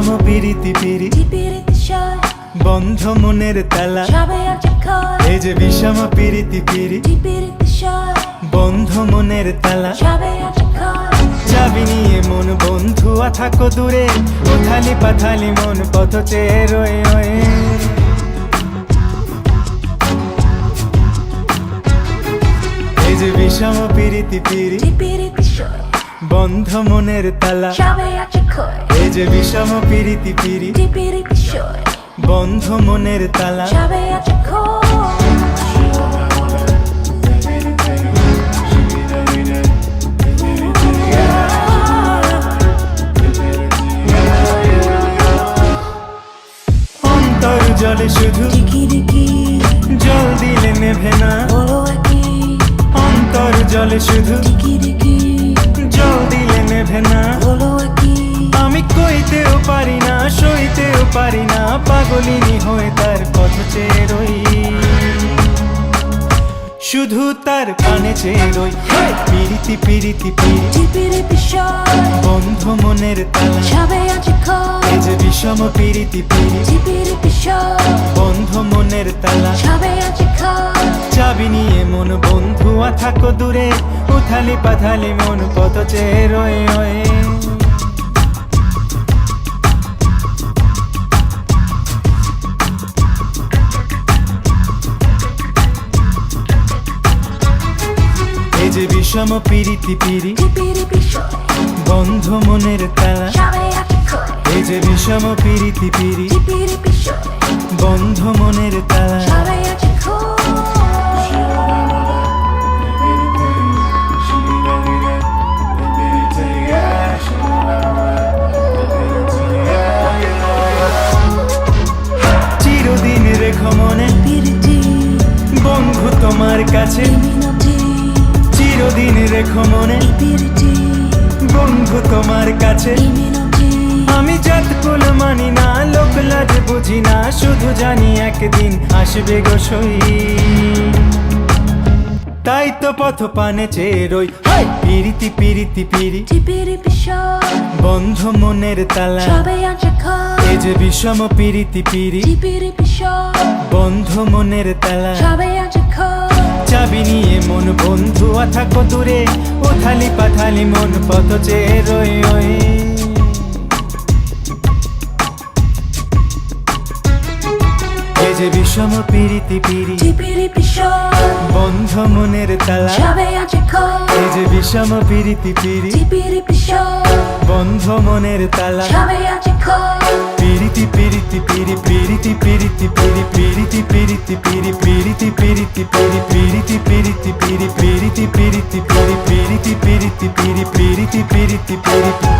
পিরিতি পিরি। বন্ধ মনের তালা। এই যে বিষম পিরিতি পিরি। বন্ধ মনের তালা। চাবি নিয়ে মন বন্ধু থাকো দূরে। উথালি পাথালি মন পথ চেয়ে রয়ে রয়ে। এই যে বিষম পিরিতি পিরি। বন্ধ মনের তালা। এই যে বিষম পিরিতি পিরি বন্ধ মনের তালা। জলে শুধু জল দিলে নেভে না। অন্তর জলে শুধু পাগলিনী হয়ে তার পথ চেয়ে রই। শুধু তার কানে চেয়ে রই। পিরিতি পিরিতি পিরি টিপির দিশায় বন্ধ মনের তালা। যাবে আজ ক্ষয় যে বিষম পিরিতি পিরি টিপির দিশায় বন্ধ মনের তালা। আজ ক্ষয় চাবি নিয়ে মন বন্ধু থাকো দূরে। উথালি পাথালি মন কত চেয়ে রয়ে। বিষম পিরিতি পিরি। বন্ধ মনের তালা এই যে বিষম পিরিতি পিরি। বন্ধ মনের তালা চিরদিন রেখো মনে বন্ধু তোমার কাছে। চিরদিন রেখো মনে। বন্ধু তোমার কাছে। আমি জাত কুল মানি না, লোক লাজ বুঝি না, শুধু জানি একদিন আসবে গো সই। তাই তো পথ পানে চেয়ে রই। পিরিতি পিরিতি, পিরি। বন্ধ মনের তালা। এই যে বিষম পিরিতি, পিরি। বন্ধ মনের তালা। যাবি নিয়ে মন বন্ধু বন্ধুয়া থাকো দূরে থালি পাথালি মন পথ চেয়ে রই ওই। যে বিষম পিরিতি পিরি বন্ধ মনের তালা। এই যে বিষম পিরিতি পিরি পিরি পিশো বন্ধ মনের তালা পিরিতি পিরিতি পিরি পিরিতি পিরিতি পিরি পিরিতি পিরিতি পিরি পিরিতি পিরিতি পিরি পিরিতি পিরিতি পিরি পিরিতি পিরিতি পিরি পিরিতি পিরিতি পিরি পিরিতি পিরিতি পিরি